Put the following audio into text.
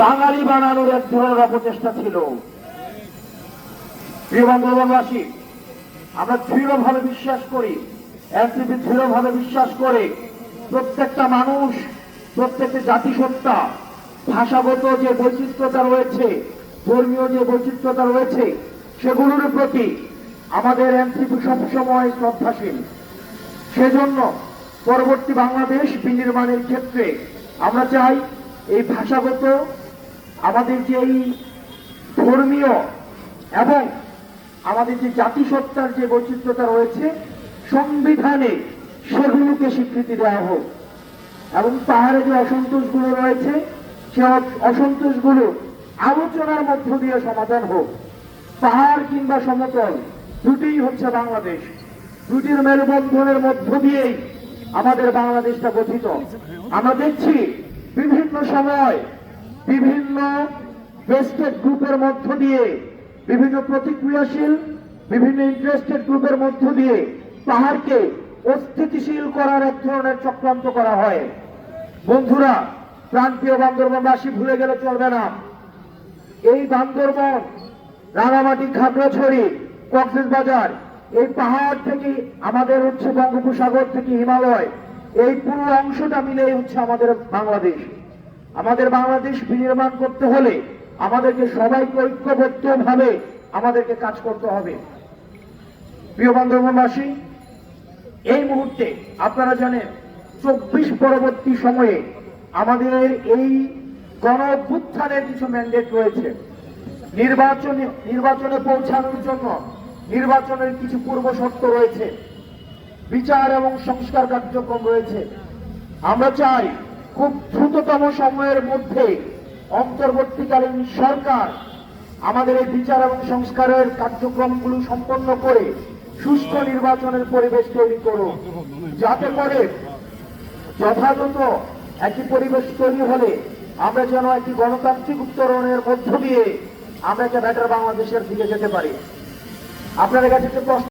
বাঙালি বানানোর এক ধরনের অপচেষ্টা ছিল। প্রিয় বন্ধুবাসী আমরা দৃঢ়ভাবে বিশ্বাস করি, এনসিপি দৃঢ়ভাবে বিশ্বাস করে প্রত্যেকটা মানুষ, প্রত্যেকটি জাতিসত্তা, ভাষাগত যে বৈচিত্র্যতা রয়েছে, ধর্মীয় যে বৈচিত্র্যতা রয়েছে, সেগুলোর প্রতি আমাদের এনসিপি সবসময় শ্রদ্ধাশীল। সেজন্য পরবর্তী বাংলাদেশ বিনির্মাণের ক্ষেত্রে আমরা চাই এই ভাষাগত আমাদের যে এই ধর্মীয় এবং আমাদের যে জাতিসত্তার যে বৈচিত্র্যতা রয়েছে, সংবিধানে সেগুলোকে স্বীকৃতি দেওয়া হোক। এবং পাহাড়ে যে অসন্তোষগুলো রয়েছে, সে অসন্তোষগুলো আলোচনার মধ্য দিয়ে সমাধান হোক। পাহাড় কিংবা সমতল, দুটিই হচ্ছে বাংলাদেশ। দুটির মেলবন্ধনের মধ্য দিয়েই আমাদের বাংলাদেশটা গঠিত। আমরা দেখছি বিভিন্ন সময় বিভিন্ন ভেস্টেড গ্রুপের মধ্য দিয়ে, বিভিন্ন প্রতিক্রিয়াশীল, বিভিন্ন ইন্টারেস্টেড গ্রুপের মধ্য দিয়ে পাহাড়কে অস্থিতিশীল করার এক ধরনের চক্রান্ত করা হয়। বন্ধুরা প্রান্তীয় বান্দরবনবাসী, ভুলে গেলে চলবে না। এই বান্দরবন, রাঙামাটি খাগড়াছড়ি, কক্সেস বাজার, এই পাহাড় থেকে আমাদের হচ্ছে বঙ্গোপসাগর থেকে হিমালয়, এই পুরো অংশটা মিলেই হচ্ছে আমাদের বাংলাদেশ। আমাদের বাংলাদেশ বিনির্মাণ করতে হলে আমাদেরকে সবাইকে ঐক্যবদ্ধ ভাবে আমাদেরকে কাজ করতে হবে। প্রিয় বান্ধববাসী, এই মুহূর্তে আপনারা জানেন, চব্বিশ পরবর্তী সময়ে আমাদের এই গণ অভ্যুত্থানের কিছু ম্যান্ডেট রয়েছে। নির্বাচনে নির্বাচনে পৌঁছানোর জন্য নির্বাচনের কিছু পূর্ব শর্ত রয়েছে। বিচার এবং সংস্কার কার্যক্রম রয়েছে। আমরা চাই খুব দ্রুততম সময়ের মধ্যে অন্তর্বর্তীকালীন সরকার আমাদের এই বিচার এবং সংস্কারের কার্যক্রমগুলো সম্পন্ন করে সুস্থ নির্বাচনের পরিবেশ তৈরি করুন। যাতে করে যথাযথ একটি পরিবেশ তৈরি হলে আমরা যেন একটি গণতান্ত্রিক উত্তরণের মধ্য দিয়ে আমরা একটা বেটার বাংলাদেশের দিকে যেতে পারি। আপনাদের কাছে একটা প্রশ্ন